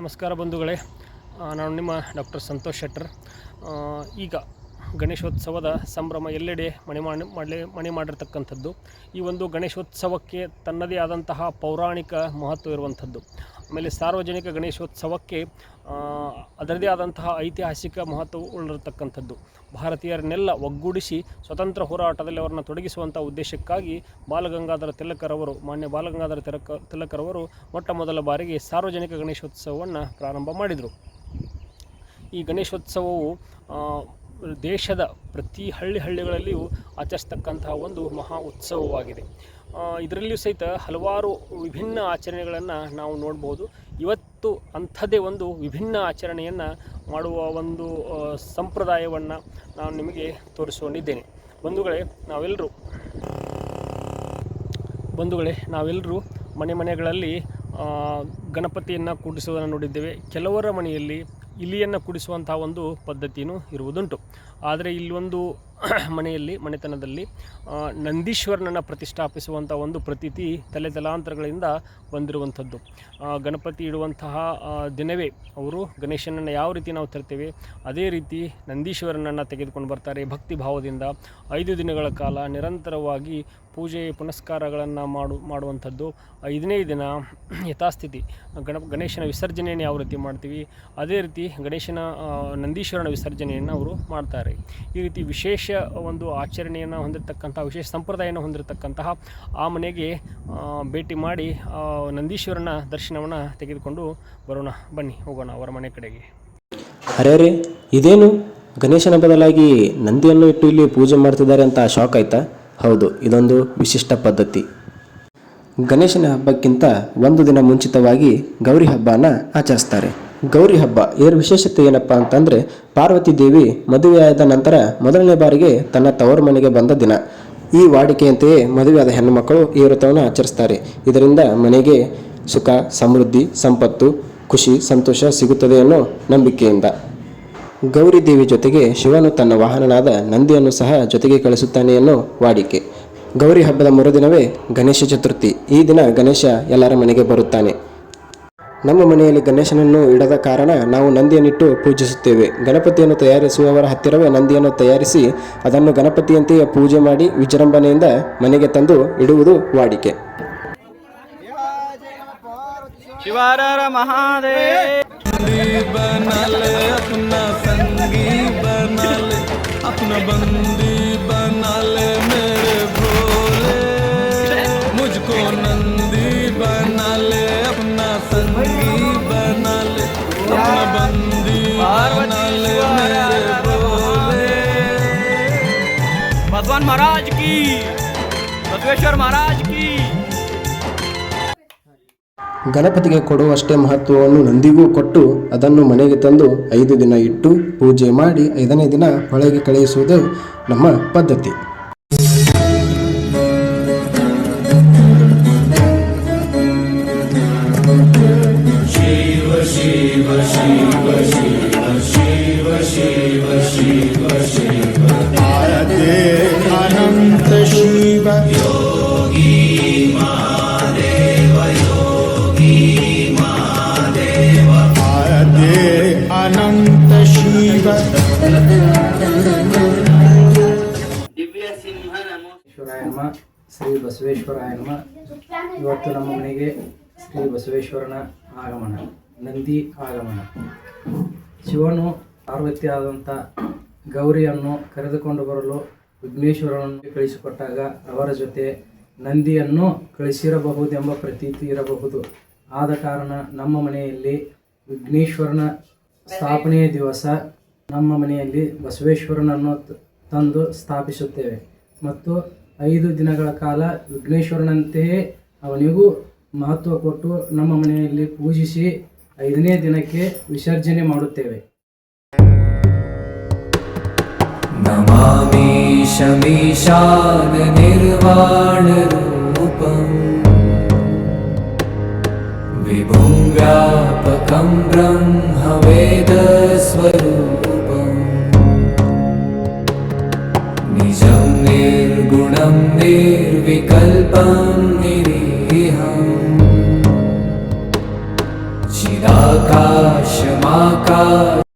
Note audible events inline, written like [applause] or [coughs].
ನಮಸ್ಕಾರ ಬಂಧುಗಳೇ. ನಾನು ನಿಮ್ಮ ಡಾಕ್ಟರ್ ಸಂತೋಷ್ ಶೆಟ್ಟರ್. ಈಗ ಗಣೇಶೋತ್ಸವದ ಸಂಭ್ರಮ ಎಲ್ಲೆಡೆ ಮಣಿ ಮಾಡಿ ಮಾಡಲಿ ಮನೆ ಮಾಡಿರ್ತಕ್ಕಂಥದ್ದು. ಈ ಒಂದು ಗಣೇಶೋತ್ಸವಕ್ಕೆ ತನ್ನದೇ ಆದಂತಹ ಪೌರಾಣಿಕ ಮಹತ್ವ ಇರುವಂಥದ್ದು. ಆಮೇಲೆ ಸಾರ್ವಜನಿಕ ಗಣೇಶೋತ್ಸವಕ್ಕೆ ಅದರದೇ ಆದಂತಹ ಐತಿಹಾಸಿಕ ಮಹತ್ವ ಉಳ್ಳಿರತಕ್ಕಂಥದ್ದು ಭಾರತೀಯರನ್ನೆಲ್ಲ ಒಗ್ಗೂಡಿಸಿ ಸ್ವತಂತ್ರ ಹೋರಾಟದಲ್ಲಿ ಅವರನ್ನು ತೊಡಗಿಸುವಂಥ ಉದ್ದೇಶಕ್ಕಾಗಿ ಬಾಲಗಂಗಾಧರ ತಿಲಕರವರು ಮಾನ್ಯ ಬಾಲಗಂಗಾಧರ ತಿಲಕ ತಿಲಕರವರು ಮೊಟ್ಟ ಮೊದಲ ಬಾರಿಗೆ ಸಾರ್ವಜನಿಕ ಗಣೇಶೋತ್ಸವವನ್ನು ಪ್ರಾರಂಭ ಮಾಡಿದರು. ಈ ಗಣೇಶೋತ್ಸವವು ದೇಶದ ಪ್ರತಿ ಹಳ್ಳಿ ಹಳ್ಳಿಗಳಲ್ಲಿಯೂ ಆಚರಿಸ್ತಕ್ಕಂತಹ ಒಂದು ಮಹಾ ಉತ್ಸವವಾಗಿದೆ. ಇದರಲ್ಲಿಯೂ ಸಹಿತ ಹಲವಾರು ವಿಭಿನ್ನ ಆಚರಣೆಗಳನ್ನು ನಾವು ನೋಡ್ಬೋದು. ಇವತ್ತು ಅಂಥದ್ದೇ ಒಂದು ವಿಭಿನ್ನ ಆಚರಣೆಯನ್ನು ಮಾಡುವ ಒಂದು ಸಂಪ್ರದಾಯವನ್ನು ನಾನು ನಿಮಗೆ ತೋರಿಸಿಕೊಂಡಿದ್ದೇನೆ. ಬಂಧುಗಳೇ ನಾವೆಲ್ಲರೂ ಬಂಧುಗಳೇ ನಾವೆಲ್ಲರೂ ಮನೆ ಮನೆಗಳಲ್ಲಿ ಗಣಪತಿಯನ್ನು ಕೂಡಿಸುವುದನ್ನು ನೋಡಿದ್ದೇವೆ. ಕೆಲವರ ಮನೆಯಲ್ಲಿ ಇಲಿಯನ್ನು ಕುಡಿಸುವಂಥ ಒಂದು ಪದ್ಧತಿಯೂ ಇರುವುದುಂಟು. ಆದರೆ ಇಲ್ಲೊಂದು [coughs] ಮನೆಯಲ್ಲಿ, ಮನೆತನದಲ್ಲಿ ನಂದೀಶ್ವರನನ್ನು ಪ್ರತಿಷ್ಠಾಪಿಸುವಂಥ ಒಂದು ಪ್ರತೀತಿ ತಲೆ ತಲಾಂತರಗಳಿಂದ ಬಂದಿರುವಂಥದ್ದು ಗಣಪತಿ ಇಡುವಂತಹ ದಿನವೇ ಅವರು ಗಣೇಶನನ್ನು ಯಾವ ರೀತಿ ನಾವು ತರ್ತೇವೆ, ಅದೇ ರೀತಿ ನಂದೀಶ್ವರನನ್ನು ತೆಗೆದುಕೊಂಡು ಬರ್ತಾರೆ ಭಕ್ತಿ ಭಾವದಿಂದ. ಐದು ದಿನಗಳ ಕಾಲ ನಿರಂತರವಾಗಿ ಪೂಜೆ, ಪುನಸ್ಕಾರಗಳನ್ನು ಮಾಡು, ಮಾಡುವಂಥದ್ದು. ಐದನೇ ದಿನ [coughs] ಯಥಾಸ್ಥಿತಿ, ಗಣ, ಗಣೇಶನ ವಿಸರ್ಜನೆಯನ್ನು ಯಾವ ರೀತಿ ಮಾಡ್ತೀವಿ, ಅದೇ ರೀತಿ ಗಣೇಶನ ನಂದೀಶ್ವರನ ವಿಸರ್ಜನೆಯನ್ನು ಅವರು ಮಾಡ್ತಾರೆ. ಈ ರೀತಿ ವಿಶೇಷ ಒಂದು ಆಚರಣೆಯನ್ನು ಹೊಂದಿರತಕ್ಕಂಥ, ವಿಶೇಷ ಸಂಪ್ರದಾಯವನ್ನು ಹೊಂದಿರತಕ್ಕಂತಹ ಆ ಮನೆಗೆ ಭೇಟಿ ಮಾಡಿ ನಂದೀಶ್ವರನ ದರ್ಶನವನ್ನು ತೆಗೆದುಕೊಂಡು ಬರೋಣ. ಬನ್ನಿ, ಹೋಗೋಣ ಅವರ ಮನೆ ಕಡೆಗೆ. ಅರೆ ಅರೆ ಇದೇನು? ಗಣೇಶನ ಬದಲಾಗಿ ನಂದಿಯನ್ನು ಇಟ್ಟು ಇಲ್ಲಿ ಪೂಜೆ ಮಾಡ್ತಿದ್ದಾರೆ ಅಂತ ಶಾಕ್ ಆಯ್ತಾ? ಹೌದು, ಇದೊಂದು ವಿಶಿಷ್ಟ ಪದ್ಧತಿ. ಗಣೇಶನ ಹಬ್ಬಕ್ಕಿಂತ ಒಂದು ದಿನ ಮುಂಚಿತವಾಗಿ ಗೌರಿ ಹಬ್ಬನ ಆಚರಿಸ್ತಾರೆ. ಗೌರಿ ಹಬ್ಬ. ಇದರ ವಿಶೇಷತೆ ಏನಪ್ಪ ಅಂತಂದ್ರೆ, ಪಾರ್ವತಿ ದೇವಿ ಮದುವೆಯಾದ ನಂತರ ಮೊದಲನೇ ಬಾರಿಗೆ ತನ್ನ ತವರು ಮನೆಗೆ ಬಂದ ದಿನ. ಈ ವಾಡಿಕೆಯಂತೆಯೇ ಮದುವೆಯಾದ ಹೆಣ್ಣುಮಕ್ಕಳು ಈ ವ್ರತವನ್ನು ಆಚರಿಸ್ತಾರೆ. ಇದರಿಂದ ಮನೆಗೆ ಸುಖ, ಸಮೃದ್ಧಿ, ಸಂಪತ್ತು, ಖುಷಿ, ಸಂತೋಷ ಸಿಗುತ್ತದೆ ಅನ್ನೋ ನಂಬಿಕೆಯಿಂದ. ಗೌರಿ ದೇವಿ ಜೊತೆಗೆ ಶಿವನು ತನ್ನ ವಾಹನನಾದ ನಂದಿಯನ್ನು ಸಹ ಜೊತೆಗೆ ಕಳಿಸುತ್ತಾನೆ ಅನ್ನೋ ವಾಡಿಕೆ. ಗೌರಿ ಹಬ್ಬದ ಮರುದಿನವೇ ಗಣೇಶ ಚತುರ್ಥಿ. ಈ ದಿನ ಗಣೇಶ ಎಲ್ಲರ ಮನೆಗೆ ಬರುತ್ತಾನೆ. ನಮ್ಮ ಮನೆಯಲ್ಲಿ ಗಣೇಶನನ್ನು ಇಡದ ಕಾರಣ ನಾವು ನಂದಿಯನ್ನಿಟ್ಟು ಪೂಜಿಸುತ್ತೇವೆ ಗಣಪತಿಯನ್ನು ತಯಾರಿಸುವವರ ಹತ್ತಿರವೇ ನಂದಿಯನ್ನು ತಯಾರಿಸಿ ಅದನ್ನು ಗಣಪತಿಯಂತೆಯೇ ಪೂಜೆ ಮಾಡಿ ವಿಜೃಂಭಣೆಯಿಂದ ಮನೆಗೆ ತಂದು ಇಡುವುದು ವಾಡಿಕೆ शिवार महादेव बना ले अपना संगी बना ले अपना बंदी મહારાજ કી ಬಸವೇಶ್ವರ ಮಹಾರಾಜ್ ಗಣಪತಿಗೆ ಕೊಡುವಷ್ಟೇ ಮಹತ್ವವನ್ನು ನಂದಿಗೂ ಕೊಟ್ಟು ಅದನ್ನು ಮನೆಗೆ ತಂದು ಐದು ದಿನ ಇಟ್ಟು ಪೂಜೆ ಮಾಡಿ ಐದನೇ ದಿನ ಹೊಳೆಗೆ ಕಳುಹಿಸುವುದು ನಮ್ಮ ಪದ್ಧತಿ. ಅನಂತ ಶಿವ. ಶ್ರೀ ಬಸವೇಶ್ವರಾಯ ನಮ. ಇವತ್ತು ನಮ್ಮ ಮನೆಗೆ ಶ್ರೀ ಬಸವೇಶ್ವರನ ಆಗಮನ ನಂದಿ ಆಗಮನ. ಶಿವನು ಪಾರ್ವತಿ ಆದಂಥ ಗೌರಿಯನ್ನು ಕರೆದುಕೊಂಡು ಬರಲು ವಿಘ್ನೇಶ್ವರನನ್ನು ಕಳಿಸಿಕೊಟ್ಟಾಗ ಅವರ ಜೊತೆ ನಂದಿಯನ್ನು ಕಳಿಸಿರಬಹುದೆಂಬ ಪ್ರತೀತಿ ಇರಬಹುದು. ಆದ ಕಾರಣ ನಮ್ಮ ಮನೆಯಲ್ಲಿ ವಿಘ್ನೇಶ್ವರನ ಸ್ಥಾಪನೆಯ ದಿವಸ ನಮ್ಮ ಮನೆಯಲ್ಲಿ ಬಸವೇಶ್ವರನನ್ನು ತಂದು ಸ್ಥಾಪಿಸುತ್ತೇವೆ. ಮತ್ತು ಐದು ದಿನಗಳ ಕಾಲ ವಿಘ್ನೇಶ್ವರನಂತೆಯೇ ಅವನಿಗೂ ಮಹತ್ವ ಕೊಟ್ಟು ನಮ್ಮ ಮನೆಯಲ್ಲಿ ಪೂಜಿಸಿ ಐದನೇ ದಿನಕ್ಕೆ ವಿಸರ್ಜನೆ ಮಾಡುತ್ತೇವೆ. ನಮಾಮಿ ಶಮೀಶಾನ ನಿರ್ವಾಣ ರೂಪಂ. व्यापकं ब्रह्मवेदस्वरूपम्। निजं निर्गुणं निर्विकल्पं निरीहम्। चिदाकाशमाकाश